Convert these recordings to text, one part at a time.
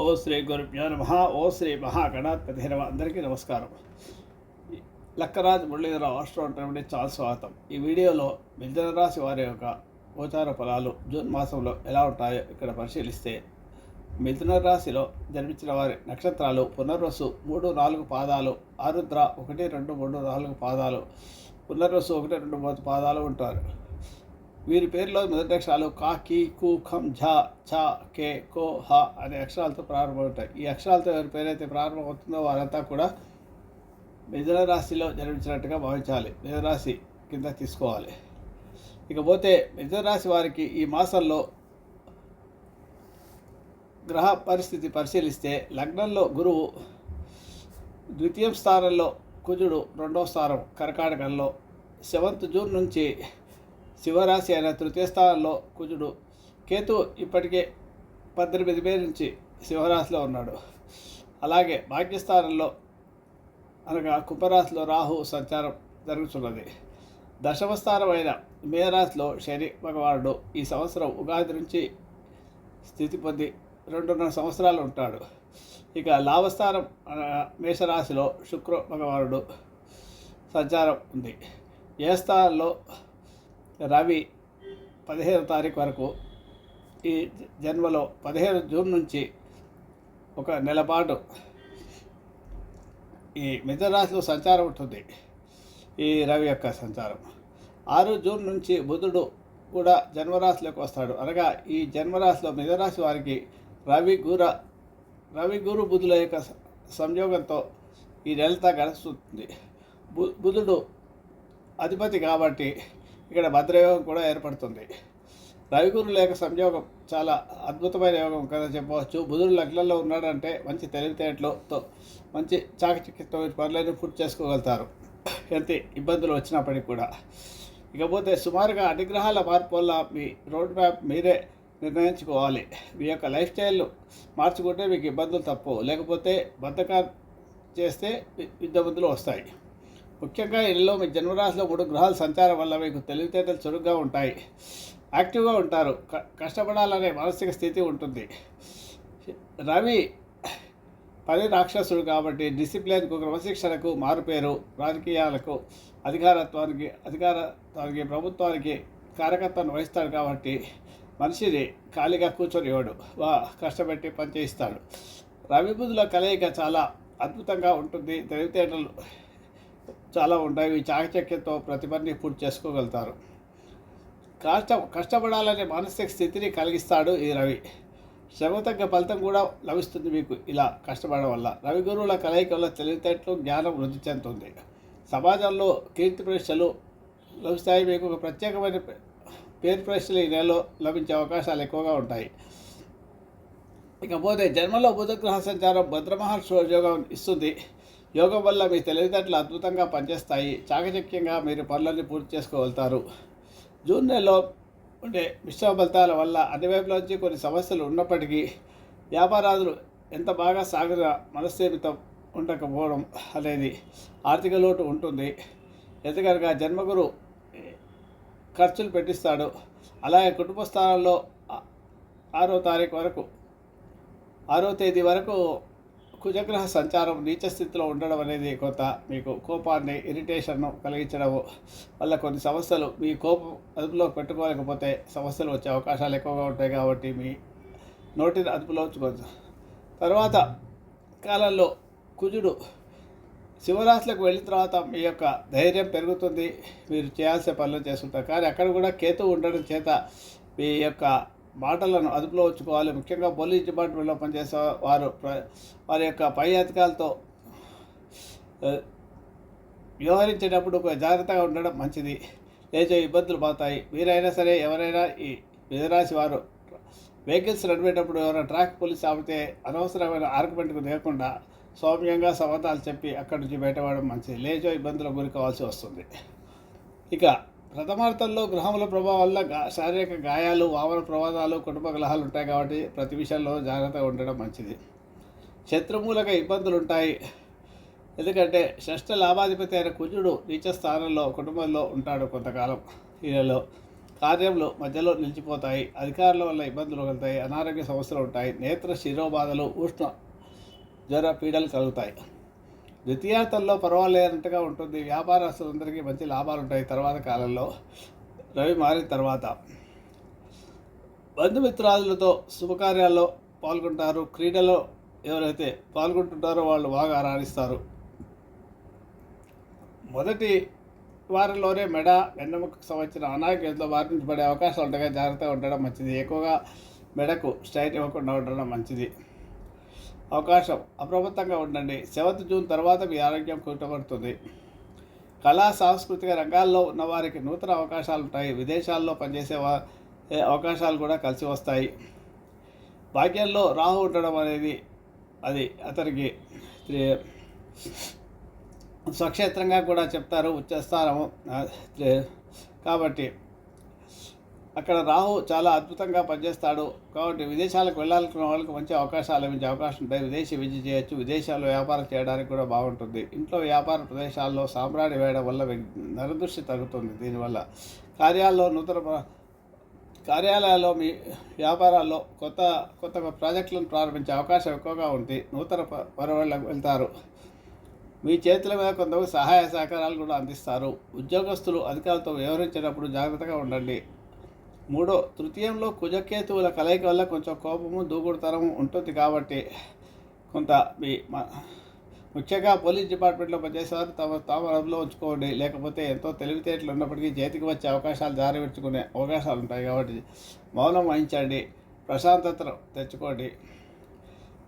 ఓ శ్రీ గురుభ్యో నమ ఓ శ్రీ మహాగణాధిపతి నమ. అందరికీ నమస్కారం. లక్కరాజ్ మురళీధరరావు ఆస్ట్రో అంటే చాలా స్వాగతం. ఈ వీడియోలో మిథున రాశి వారి యొక్క గోచార ఫలాలు జూన్ మాసంలో ఎలా ఉంటాయో ఇక్కడ పరిశీలిస్తే మిథున రాశిలో జన్మించిన వారి నక్షత్రాలు పునర్వసు మూడు నాలుగు పాదాలు ఆరుద్ర ఒకటి రెండు మూడు నాలుగు పాదాలు పునర్వసు ఒకటి రెండు మూడు పాదాలు ఉంటారు. వీరి పేరులో మొదటి అక్షరాలు కా కీ కు ఖం ఝ ఛ కే కో హ అనే అక్షరాలతో ప్రారంభమవుతాయి ఈ అక్షరాలతో ఎవరి పేరైతే ప్రారంభమవుతుందో వారంతా కూడా మిథున రాశిలో జన్మించినట్టుగా భావించాలి. మిథున రాశి కింద తీసుకోవాలి. ఇకపోతే మిథున రాశి వారికి ఈ మాసంలో గ్రహ పరిస్థితి పరిశీలిస్తే లగ్నంలో గురువు ద్వితీయం స్థానంలో కుజుడు రెండవ స్థానం కర్కాటకంలో సెవెంత్ జూన్ నుంచి శివరాశి అయిన తృతీయ స్థానంలో కుజుడు కేతు ఇప్పటికే పద్దెనిమిది పేరు నుంచి శివరాశిలో ఉన్నాడు. అలాగే భాగ్యస్థానంలో అనగా కుంభరాశిలో రాహు సంచారం జరుగుతున్నది. దశమస్థానమైన మేరాశిలో శని భగవానుడు ఈ సంవత్సరం ఉగాది నుంచి స్థితి పొంది రెండున్నర సంవత్సరాలు ఉంటాడు. ఇక లాభస్థానం అనగా మేషరాశిలో శుక్ర భగవానుడు సంచారం ఉంది. ఏ స్థానంలో రవి పదిహేను తారీఖు వరకు ఈ జన్మలో పదిహేను జూన్ నుంచి ఒక నెలపాటు ఈ మిథునరాశిలో సంచారం ఉంటుంది. ఈ రవి యొక్క సంచారం. ఆరు జూన్ నుంచి బుధుడు కూడా జన్మరాశిలోకి వస్తాడు. అనగా ఈ జన్మరాశిలో మిథునరాశి వారికి రవి గుర రవి గురు బుధుల యొక్క సంయోగంతో ఈ నెలతా గడుస్తుంది. బు బుధుడు అధిపతి కాబట్టి ఇక్కడ భద్రయోగం కూడా ఏర్పడుతుంది. రవిగురు లేక సంయోగం చాలా అద్భుతమైన యోగం కదా చెప్పవచ్చు. బుధుడు లగ్నంలో ఉన్నాడంటే మంచి తెలివితేటలతో మంచి చాకచక్యంతో పనులన్నీ పూర్తి చేసుకోగలుగుతారు. ఎంత ఇబ్బందులు వచ్చినప్పటికీ కూడా. ఇకపోతే సుమారుగా అన్ని మార్పు వల్ల మీ రోడ్ మ్యాప్ మీరే నిర్ణయించుకోవాలి. మీ యొక్క లైఫ్ స్టైల్ మార్చుకుంటే మీకు ఇబ్బందులు తప్పవు. లేకపోతే బద్ధకం చేస్తే ఇబ్బందులు వస్తాయి. ముఖ్యంగా ఇందులో మీ జన్మరాశిలో మూడు గ్రహాల సంచారం వల్ల మీకు తెలివితేటలు చురుగ్గా ఉంటాయి. యాక్టివ్గా ఉంటారు. క కష్టపడాలనే మానసిక స్థితి ఉంటుంది. రవి పని రాక్షసుడు కాబట్టి డిసిప్లిన్కు క్రమశిక్షణకు మారుపేరు. రాజకీయాలకు అధికారత్వానికి అధికారత్వానికి ప్రభుత్వానికి కారకత్వం వహిస్తాడు కాబట్టి మనిషిని ఖాళీగా కూర్చొనివాడు వా కష్టపెట్టి పనిచేయిస్తాడు రవి బుధుల కలయిక చాలా అద్భుతంగా ఉంటుంది. తెలివితేటలు చాలా ఉంటాయి. ఈ చాకచక్యంతో ప్రతి పూర్తి చేసుకోగలుగుతారు. కష్ట కష్టపడాలనే మానసిక స్థితిని కలిగిస్తాడు ఈ రవి. శ్రమ తగ్గ ఫలితం కూడా లభిస్తుంది మీకు ఇలా కష్టపడడం వల్ల. రవి గురువుల కలయిక వల్ల తెలివితేటలు జ్ఞానం వృద్ధి చెందుతుంది. సమాజంలో కీర్తి ప్రశ్నలు లభిస్తాయి. మీకు ఒక ప్రత్యేకమైన పేరు ప్రశ్నలు ఈ నెలలో లభించే అవకాశాలు ఎక్కువగా ఉంటాయి. ఇకపోతే జన్మలో బుధగ్రహ సంచారం భద్రమహర్షి యోగం ఇస్తుంది. యోగం వల్ల మీ తెలివితేటలు అద్భుతంగా పనిచేస్తాయి. చాకచక్యంగా మీరు పనులన్నీ పూర్తి చేసుకోగలుగుతారు. జూన్ నెలలో ఉండే మిశ్రమ ఫలితాల వల్ల అన్ని వైపుల నుంచి కొన్ని సమస్యలు ఉన్నప్పటికీ వ్యాపారాదులు ఎంత బాగా సాగిన మనస్థిమితం ఉండకపోవడం అనేది ఆర్థిక లోటు ఉంటుంది. ఎందుకనగా జన్మగురు ఖర్చులు పెట్టిస్తాడు. అలాగే కుటుంబ స్థానంలో ఆరో తారీఖు వరకు ఆరో తేదీ వరకు కుజగ్రహ సంచారం నీచ స్థితిలో ఉండడం అనేది కొంత మీకు కోపాన్ని ఇరిటేషన్ను కలిగించడం వల్ల కొన్ని సమస్యలు మీ కోపం అదుపులో పెట్టుకోలేకపోతే సమస్యలు వచ్చే అవకాశాలు ఎక్కువగా ఉంటాయి కాబట్టి మీ నోటిని అదుపులో ఉంచుకోవచ్చు తర్వాత కాలంలో కుజుడు శివరాశులకు వెళ్ళిన తర్వాత మీ యొక్క ధైర్యం పెరుగుతుంది. మీరు చేయాల్సిన పనులు చేస్తుంటారు. కానీ అక్కడ కూడా కేతు ఉండడం చేత మీ యొక్క మాటలను అదుపులో ఉంచుకోవాలి. ముఖ్యంగా పోలీస్ డిపార్ట్మెంట్లో పనిచేసే వారు వారి యొక్క పై అధికారులతో వ్యవహరించేటప్పుడు జాగ్రత్తగా ఉండడం మంచిది. లేచే ఇబ్బందులు పోతాయి మీరైనా సరే ఎవరైనా ఈ విధరాశి వారు వెహికల్స్ నడిపేటప్పుడు ఎవరైనా ట్రాఫిక్ పోలీస్ ఆపితే అనవసరమైన ఆర్గ్యుమెంట్కు లేకుండా సౌమ్యంగా సమాధానాలు చెప్పి అక్కడి నుంచి బయటపడడం మంచిది. లేచో ఇబ్బందులకు గురి కావాల్సి వస్తుంది. ఇక ప్రథమార్థంలో గ్రహముల ప్రభావం వల్ల శారీరక గాయాలు వామన ప్రమాదాలు కుటుంబ గ్రహాలు ఉంటాయి కాబట్టి ప్రతి విషయంలో జాగ్రత్తగా ఉండడం మంచిది. శత్రుమూలక ఇబ్బందులు ఉంటాయి ఎందుకంటే షష్ఠ లాభాధిపతి అయిన కుజుడు నీచ స్థానంలో కుటుంబంలో ఉంటాడు కొంతకాలం. ఈయనలో కార్యములు మధ్యలో నిలిచిపోతాయి. అధికారుల వల్ల ఇబ్బందులు కలుగుతాయి. అనారోగ్య సమస్యలు ఉంటాయి. నేత్ర శిరోబాధలు ఉష్ణ జ్వర పీడలు కలుగుతాయి. ద్వితీయార్థంలో పర్వాలేనట్టుగా ఉంటుంది. వ్యాపారస్తులందరికీ మంచి లాభాలు ఉంటాయి తర్వాత కాలంలో. రవి మారిన తర్వాత బంధుమిత్రాదులతో శుభకార్యాల్లో పాల్గొంటారు. క్రీడలో ఎవరైతే పాల్గొంటుంటారో వాళ్ళు బాగా రాణిస్తారు మొదటి వారంలోనే మెడ వెన్నెముకకు సంబంధించిన అనారోగ్యంతో బారి నుంచి పడే అవకాశాలు ఉండగా జాగ్రత్తగా ఉండడం మంచిది. ఎక్కువగా మెడకు స్ట్రైట్ ఇవ్వకుండా ఉండడం మంచిది. అవకాశం అప్రమత్తంగా ఉండండి. సెవెంత్ జూన్ తర్వాత మీ ఆరోగ్యం కుట్టబడుతుంది కళా సాంస్కృతిక రంగాల్లో ఉన్న వారికి నూతన అవకాశాలు ఉంటాయి. విదేశాల్లో పనిచేసే వా అవకాశాలు కూడా కలిసి వస్తాయి. భాగ్యంలో రాహు ఉండడం అనేది అది అతనికి స్వక్షేత్రంగా కూడా చెప్తారు. ఉచ్చస్థానము కాబట్టి అక్కడ రాహు చాలా అద్భుతంగా పనిచేస్తాడు. కాబట్టి విదేశాలకు వెళ్ళాలనుకున్న వాళ్ళకి మంచి అవకాశాలు లభించే అవకాశం ఉంటాయి. విదేశీ విద్య చేయొచ్చు. విదేశాల్లో వ్యాపారం చేయడానికి కూడా బాగుంటుంది. ఇంట్లో వ్యాపార ప్రదేశాల్లో సాంబ్రాణి వేయడం వల్ల నరదృష్టి తగ్గుతుంది దీనివల్ల. కార్యాల్లో నూతన కార్యాలయాల్లో మీ వ్యాపారాల్లో కొత్త కొత్త ప్రాజెక్టులను ప్రారంభించే అవకాశం ఎక్కువగా ఉంది. నూతన ప- పరవళ్ళకు వెళ్తారు. మీ చేతుల మీద కొంతమంది సహాయ సహకారాలు కూడా అందిస్తారు. ఉద్యోగస్తులు అధికారులతో వ్యవహరించేటప్పుడు జాగ్రత్తగా ఉండండి. మూడో తృతీయంలో కుజకేతువుల కలయిక వల్ల కొంచెం కోపము దూకుడుతనము ఉంటుంది కాబట్టి కొంత మీ మ- ముఖ్యంగా పోలీస్ డిపార్ట్మెంట్లో పనిచేసేవారు తమ తాము అదుపులో ఉంచుకోండి. లేకపోతే ఎంతో తెలివితేటలు ఉన్నప్పటికీ చేతికి వచ్చే అవకాశాలు జారి పెట్టుకునే అవకాశాలు ఉంటాయి కాబట్టి మౌనం వహించండి. ప్రశాంతతను తెచ్చుకోండి.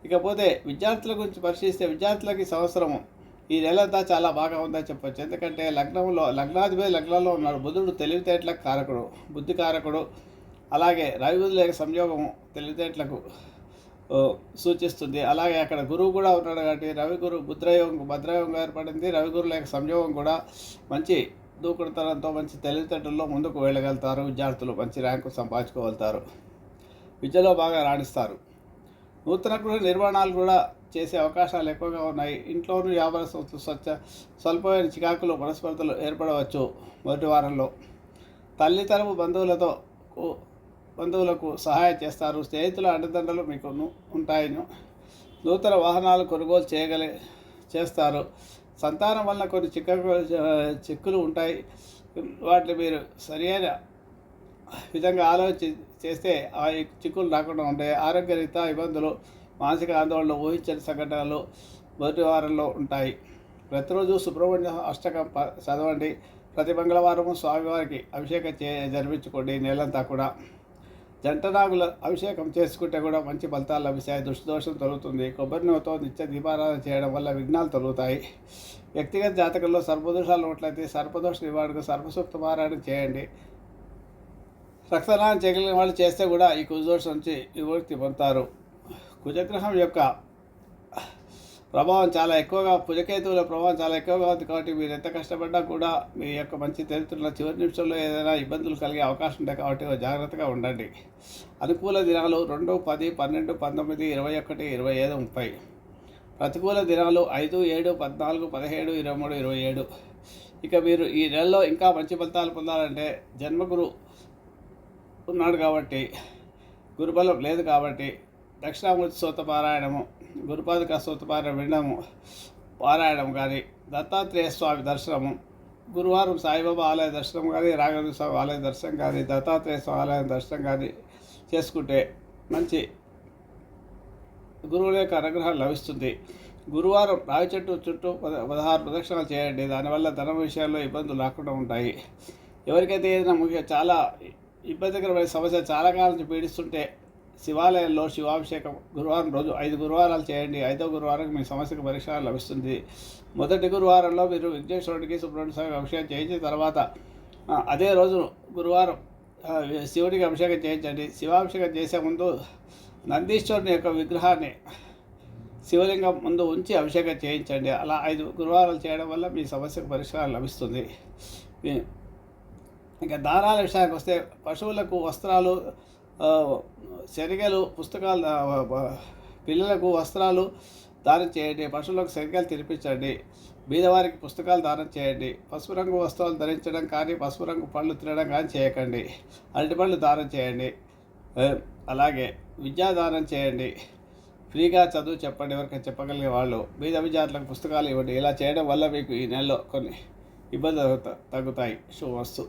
ఇకపోతే విద్యార్థుల గురించి పరిశీలిస్తే విద్యార్థులకి సంవత్సరము ఈ నెలంతా చాలా బాగా ఉందని చెప్పొచ్చు. ఎందుకంటే లగ్నంలో లగ్నాధిపతి లగ్నంలో ఉన్నాడు. బుధుడు తెలివితేటలకు కారకుడు బుద్ధి కారకుడు. అలాగే రవి బుధుల సంయోగం తెలివితేటలకు సూచిస్తుంది. అలాగే అక్కడ గురువు కూడా ఉన్నాడు కాబట్టి రవి గురు భద్రయోగం భద్రయోగం ఏర్పడింది. రవి గురుల యొక్క సంయోగం కూడా మంచి దూకుడుతనంతో మంచి తెలివితేటల్లో ముందుకు వెళ్ళగలుగుతారు. విద్యార్థులు మంచి ర్యాంకు సంపాదించుకోగలుగుతారు. విద్యలో బాగా రాణిస్తారు. నూతన గృహ నిర్మాణాలు కూడా చేసే అవకాశాలు ఎక్కువగా ఉన్నాయి. ఇంట్లోనూ వ్యాపార సంస్థలు స్వచ్ఛ స్వల్పమైన చికాకులు మనస్పర్ధలు ఏర్పడవచ్చు మొదటి వారంలో. తల్లితరపు బంధువులతో బంధువులకు సహాయం చేస్తారు. స్నేహితుల అండదండలు మీకు ఉంటాయి నూతన వాహనాలు కొనుగోలు చేయగలి చేస్తారు. సంతానం వల్ల కొన్ని చిక్క చిక్కులు ఉంటాయి. వాటిని మీరు సరియైన విధంగా ఆలోచి చేస్తే ఆ చిక్కులు రాకుండా ఉంటాయి ఆరోగ్యరీత్యా ఇబ్బందులు మానసిక ఆందోళనలు ఊహించని సంఘటనలు మొదటి వారంలో ఉంటాయి. ప్రతిరోజు సుబ్రహ్మణ్య అష్టకం ప- చదవండి. ప్రతి మంగళవారము స్వామివారికి అభిషేకం చే జరిపించుకోండి నెలంతా కూడా. జంట నాగుల అభిషేకం చేసుకుంటే కూడా మంచి ఫలితాలు లభిస్తాయి. దుష్టదోషం తొలుగుతుంది. కొబ్బరి నూతో నిత్య దీపారాధన చేయడం వల్ల విఘ్నాలు తొలుగుతాయి. వ్యక్తిగత జాతకంలో సర్పదోషాలు ఉన్నట్లయితే సర్పదోష నివారణకు సర్పసూక్త పారాయణ చేయండి. రక్తదానం చేయగలిగిన వాళ్ళు చేస్తే కూడా ఈ కుజదోషం నుంచి విముక్తి పొందుతారు. కుజగ్రహం యొక్క ప్రభావం చాలా ఎక్కువగా పుజకేతువుల ప్రభావం చాలా ఎక్కువగా ఉంది కాబట్టి మీరు ఎంత కష్టపడ్డా కూడా మీ యొక్క మంచి తెలుతున్న చివరి నిమిషంలో ఏదైనా ఇబ్బందులు కలిగే అవకాశం ఉంటాయి కాబట్టి జాగ్రత్తగా ఉండండి. అనుకూల దినాలు రెండు పది పన్నెండు పంతొమ్మిది ఇరవై ఒకటి ఇరవై ఐదు ముప్పై. ప్రతికూల దినాలు ఐదు ఏడు పద్నాలుగు పదిహేడు ఇరవై మూడు ఇరవై ఏడు. ఇక మీరు ఈ నెలలో ఇంకా మంచి ఫలితాలు పొందాలంటే జన్మగురు ఉన్నాడు కాబట్టి గురుబలం లేదు కాబట్టి దక్షిణామూర్తి సూత పారాయణము గురుపాదిక సూత పారాయణం వినడము పారాయణం కానీ దత్తాత్రేయ స్వామి దర్శనము గురువారం సాయిబాబా ఆలయ దర్శనం కానీ రాఘవేంద్ర స్వామి ఆలయ దర్శనం కానీ దత్తాత్రేయ స్వామి ఆలయ దర్శనం కానీ చేసుకుంటే మంచి గురువుల యొక్క అనుగ్రహం లభిస్తుంది. గురువారం రావి చెట్టు చుట్టూ పద పదహారు ప్రదక్షిణలు చేయండి. దానివల్ల ధనం విషయాల్లో ఇబ్బందులు రాకుండా ఉంటాయి. ఎవరికైతే ఏదైనా ముఖ్య చాలా ఇబ్బందికరమైన సమస్య చాలా కాలం నుంచి పీడిస్తుంటే శివాలయంలో శివాభిషేకం గురువారం రోజు ఐదు గురువారాలు చేయండి. ఐదో గురువారం మీ సమస్యకు పరిష్కారం లభిస్తుంది. మొదటి గురువారంలో మీరు విఘ్నేశ్వరుడికి సుబ్రహ్మణ్య స్వామికి అభిషేకం చేయించిన తర్వాత అదే రోజు గురువారం శివుడికి అభిషేకం చేయించండి. శివాభిషేకం చేసే ముందు నందీశ్వరుని యొక్క విగ్రహాన్ని శివలింగం ముందు ఉంచి అభిషేకం చేయించండి. అలా ఐదు గురువారాలు చేయడం వల్ల మీ సమస్యకు పరిష్కారం లభిస్తుంది. ఇంకా దారాల విషయానికి వస్తే పశువులకు వస్త్రాలు శనిగలు పుస్తకాలు పిల్లలకు వస్త్రాలు దానం చేయండి. పశువులకు శనిగలు తినిపించండి. బీదవారికి పుస్తకాలు దానం చేయండి. పసుపు రంగు వస్త్రాలు ధరించడం కానీ పసుపు రంగు పళ్ళు తినడం కానీ చేయకండి. అరటి పళ్ళు దానం చేయండి. అలాగే విద్యాదానం చేయండి. ఫ్రీగా చదువు చెప్పండి. ఎవరికైనా చెప్పగలిగే వాళ్ళు బీద విద్యార్థులకు పుస్తకాలు ఇవ్వండి. ఇలా చేయడం వల్ల మీకు ఈ నెలలో కొన్ని ఇబ్బందులు తగ్గుతాయి. శుభవస్తు